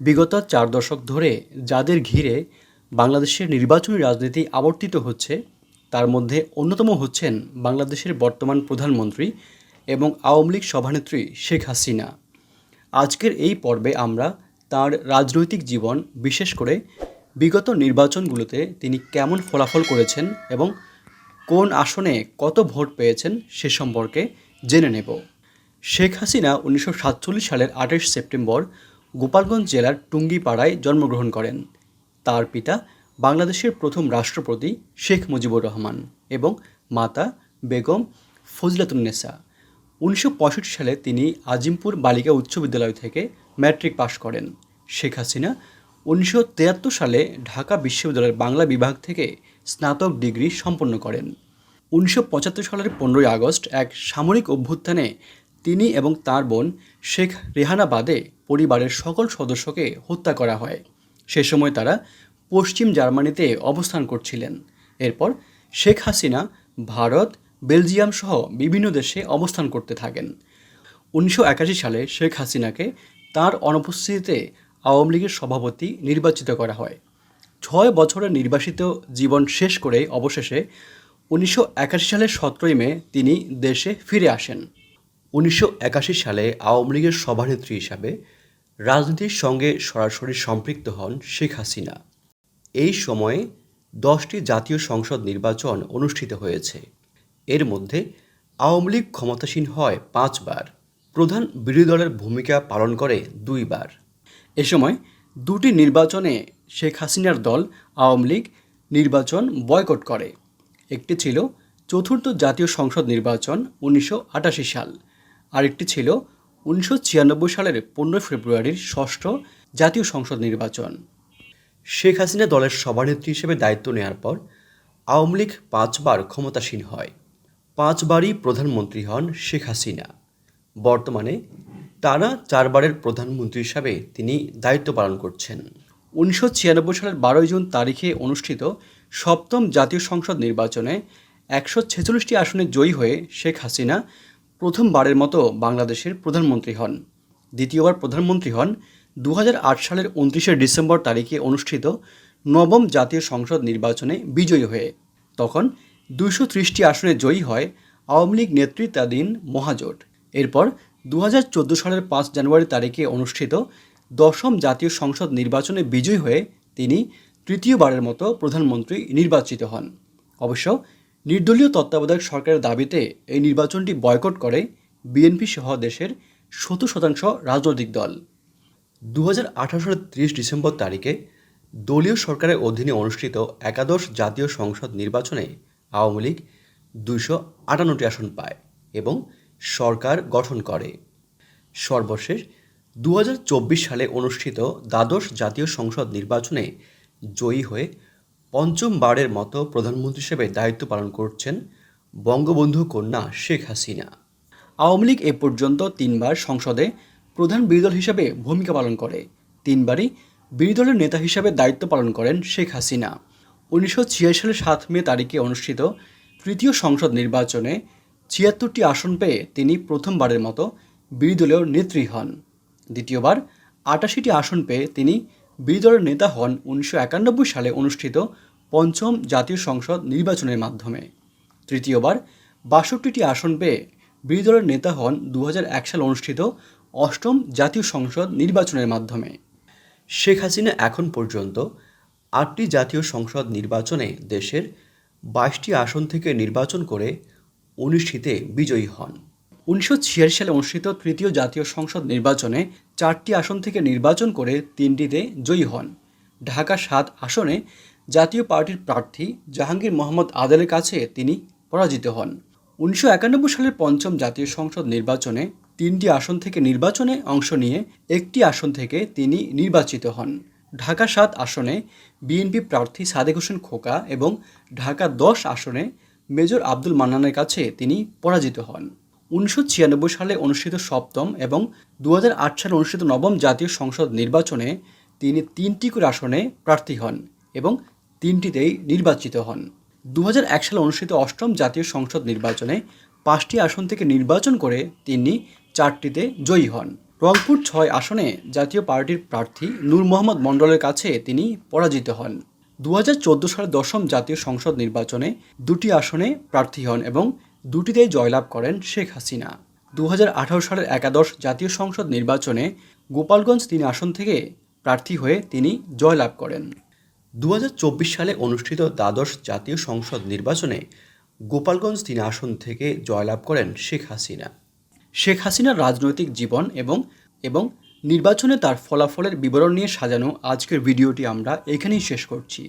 বিগত চার দশক ধরে যাদের ঘিরে বাংলাদেশের নির্বাচনী রাজনীতি আবর্তিত হচ্ছে, তার মধ্যে অন্যতম হচ্ছেন বাংলাদেশের বর্তমান প্রধানমন্ত্রী এবং আওয়ামী লীগ সভানেত্রী শেখ হাসিনা। আজকের এই পর্বে আমরা তার রাজনৈতিক জীবন, বিশেষ করে বিগত নির্বাচনগুলোতে তিনি কেমন ফলাফল করেছেন এবং কোন আসনে কত ভোট পেয়েছেন সে সম্পর্কে জেনে নেব। শেখ হাসিনা উনিশশো সাতচল্লিশ সালের আঠাশ সেপ্টেম্বর গোপালগঞ্জ জেলার টুঙ্গিপাড়ায় জন্মগ্রহণ করেন। তার পিতা বাংলাদেশের প্রথম রাষ্ট্রপতি শেখ মুজিবুর রহমান এবং মাতা বেগম ফজলাতুন্নেসা উনিশশো পঁয়ষট্টি সালে তিনি আজিমপুর বালিকা উচ্চ বিদ্যালয় থেকে ম্যাট্রিক পাশ করেন। শেখ হাসিনা উনিশশো তিয়াত্তর সালে ঢাকা বিশ্ববিদ্যালয়ের বাংলা বিভাগ থেকে স্নাতক ডিগ্রি সম্পন্ন করেন। উনিশশো পঁচাত্তর সালের পনেরোই আগস্ট এক সামরিক অভ্যুত্থানে তিনি এবং তার বোন শেখ রেহানা বাদে পরিবারের সকল সদস্যকে হত্যা করা হয়। সে সময় তারা পশ্চিম জার্মানিতে অবস্থান করছিলেন। এরপর শেখ হাসিনা ভারত, বেলজিয়াম সহ বিভিন্ন দেশে অবস্থান করতে থাকেন। উনিশশো একাশি সালে শেখ হাসিনাকে তার অনুপস্থিতিতে আওয়ামী লীগের সভাপতি নির্বাচিত করা হয়। ছয় বছরের নির্বাসিত জীবন শেষ করে অবশেষে উনিশশো একাশি সালের সতেরোই মে তিনি দেশে ফিরে আসেন। উনিশশো একাশি সালে আওয়ামী লীগের সভানেত্রী হিসাবে রাজনীতির সঙ্গে সরাসরি সম্পৃক্ত হন শেখ হাসিনা। এই সময়ে দশটি জাতীয় সংসদ নির্বাচন অনুষ্ঠিত হয়েছে। এর মধ্যে আওয়ামী লীগ ক্ষমতাসীন হয় পাঁচবার, প্রধান বিরোধী দলের ভূমিকা পালন করে দুইবার। এ সময় দুটি নির্বাচনে শেখ হাসিনার দল আওয়ামী লীগ নির্বাচন বয়কট করে। একটি ছিল চতুর্থ জাতীয় সংসদ নির্বাচন উনিশশো আটাশি সাল, আরেকটি ছিল উনিশশো ছিয়ানব্বই সালের পনেরোই ফেব্রুয়ারির ষষ্ঠ জাতীয় সংসদ নির্বাচন। শেখ হাসিনা দলের সভানেত্রী হিসেবে দায়িত্ব নেওয়ার পর আওয়ামী লীগ পাঁচবার ক্ষমতাসীন হয়। পাঁচবারই প্রধানমন্ত্রী হন শেখ হাসিনা। বর্তমানে টানা চারবারের প্রধানমন্ত্রী হিসাবে তিনি দায়িত্ব পালন করছেন। উনিশশো ছিয়ানব্বই সালের বারোই জুন তারিখে অনুষ্ঠিত সপ্তম জাতীয় সংসদ নির্বাচনে একশো ছেচল্লিশটি আসনে জয়ী হয়ে শেখ হাসিনা প্রথমবারের মতো বাংলাদেশের প্রধানমন্ত্রী হন। দ্বিতীয়বার প্রধানমন্ত্রী হন দু হাজার আট সালের উনত্রিশে ডিসেম্বর তারিখে অনুষ্ঠিত নবম জাতীয় সংসদ নির্বাচনে বিজয়ী হয়ে। তখন দুইশো ত্রিশটি আসনে জয়ী হয় আওয়ামী লীগ নেতৃত্বাধীন মহাজোট। এরপর দু হাজার চোদ্দ সালের পাঁচ জানুয়ারি তারিখে অনুষ্ঠিত দশম জাতীয় সংসদ নির্বাচনে বিজয়ী হয়ে তিনি তৃতীয়বারের মতো প্রধানমন্ত্রী নির্বাচিত হন। অবশ্য নির্দলীয় তত্ত্বাবধায়ক সরকারের দাবিতে এই নির্বাচনটি বয়কট করে বিএনপি সহ দেশের সত্তর শতাংশ রাজনৈতিক দল। দু হাজার আঠারো সালের ত্রিশ ডিসেম্বর তারিখে দলীয় সরকারের অধীনে অনুষ্ঠিত একাদশ জাতীয় সংসদ নির্বাচনে আওয়ামী লীগ দুইশো আটান্নটি আসন পায় এবং সরকার গঠন করে। সর্বশেষ দু হাজার চব্বিশ সালে অনুষ্ঠিত দ্বাদশ জাতীয় সংসদ নির্বাচনে জয়ী হয়ে পঞ্চমবারের মতো প্রধানমন্ত্রী হিসেবে দায়িত্ব পালন করছেন বঙ্গবন্ধু কন্যা শেখ হাসিনা। আওয়ামী লীগ এ পর্যন্ত তিনবার সংসদে প্রধান বিরোধী দল হিসেবে ভূমিকা পালন করে। তিনবারই বিরোধী দলের নেতা হিসাবে দায়িত্ব পালন করেন শেখ হাসিনা। উনিশশো ছিয়াশি সালের সাত মে তারিখে অনুষ্ঠিত তৃতীয় সংসদ নির্বাচনে ছিয়াত্তরটি আসন পেয়ে তিনি প্রথমবারের মতো বিরোধী দলীয় নেত্রী হন। দ্বিতীয়বার আটাশিটি আসন পেয়ে তিনি বিরোধী নেতা হন উনিশশো একানব্বই সালে অনুষ্ঠিত পঞ্চম জাতীয় সংসদ নির্বাচনের মাধ্যমে। তৃতীয়বার বাষট্টিটি আসন পেয়ে বিরোধী দলের নেতা হন দু সালে অনুষ্ঠিত অষ্টম জাতীয় সংসদ নির্বাচনের মাধ্যমে। শেখ হাসিনা এখন পর্যন্ত আটটি জাতীয় সংসদ নির্বাচনে দেশের বাইশটি আসন থেকে নির্বাচন করে উনিশটিতে বিজয়ী হন। উনিশশো ছিয়াশি সালে অনুষ্ঠিত তৃতীয় জাতীয় সংসদ নির্বাচনে চারটি আসন থেকে নির্বাচন করে তিনটিতে জয়ী হন। ঢাকা সাত আসনে জাতীয় পার্টির প্রার্থী জাহাঙ্গীর মোহাম্মদ আদেলের কাছে তিনি পরাজিত হন। উনিশশো একানব্বই সালের পঞ্চম জাতীয় সংসদ নির্বাচনে তিনটি আসন থেকে নির্বাচনে অংশ নিয়ে একটি আসন থেকে তিনি নির্বাচিত হন। ঢাকা সাত আসনে বিএনপি প্রার্থী সাদেক হোসেন খোকা এবং ঢাকা দশ আসনে মেজর আব্দুল মান্নানের কাছে তিনি পরাজিত হন। উনিশশো ছিয়ানব্বই সালে অনুষ্ঠিত সপ্তম এবং দু হাজার আট সালে অনুষ্ঠিত নবম জাতীয় সংসদ নির্বাচনে তিনি তিনটি করে আসনে প্রার্থী হন এবং তিনটিতেই নির্বাচিত হন। দু সালে অনুষ্ঠিত অষ্টম জাতীয় সংসদ নির্বাচনে পাঁচটি আসন থেকে নির্বাচন করে তিনি চারটিতে জয়ী হন। রংপুর ছয় আসনে জাতীয় পার্টির প্রার্থী নূর মোহাম্মদ মণ্ডলের কাছে তিনি পরাজিত হন। দু সালের দশম জাতীয় সংসদ নির্বাচনে দুটি আসনে প্রার্থী হন এবং দুটিতেই জয়লাভ করেন শেখ হাসিনা। দু হাজার আঠারো সালের একাদশ জাতীয় সংসদ নির্বাচনে গোপালগঞ্জ তিন আসন থেকে প্রার্থী হয়ে তিনি জয়লাভ করেন। দু হাজার চব্বিশ সালে অনুষ্ঠিত দ্বাদশ জাতীয় সংসদ নির্বাচনে গোপালগঞ্জ তিন আসন থেকে জয়লাভ করেন শেখ হাসিনা। শেখ হাসিনার রাজনৈতিক জীবন এবং এবং নির্বাচনে তার ফলাফলের বিবরণ নিয়ে সাজানো আজকের ভিডিওটি আমরা এখানেই শেষ করছি।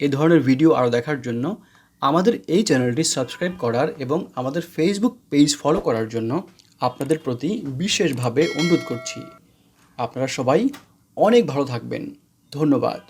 এ ধরনের ভিডিও আরও দেখার জন্য আমাদের এই চ্যানেলটি সাবস্ক্রাইব করার এবং আমাদের ফেসবুক পেজ ফলো করার জন্য আপনাদের প্রতি বিশেষভাবে অনুরোধ করছি। আপনারা সবাই অনেক ভালো থাকবেন। ধন্যবাদ।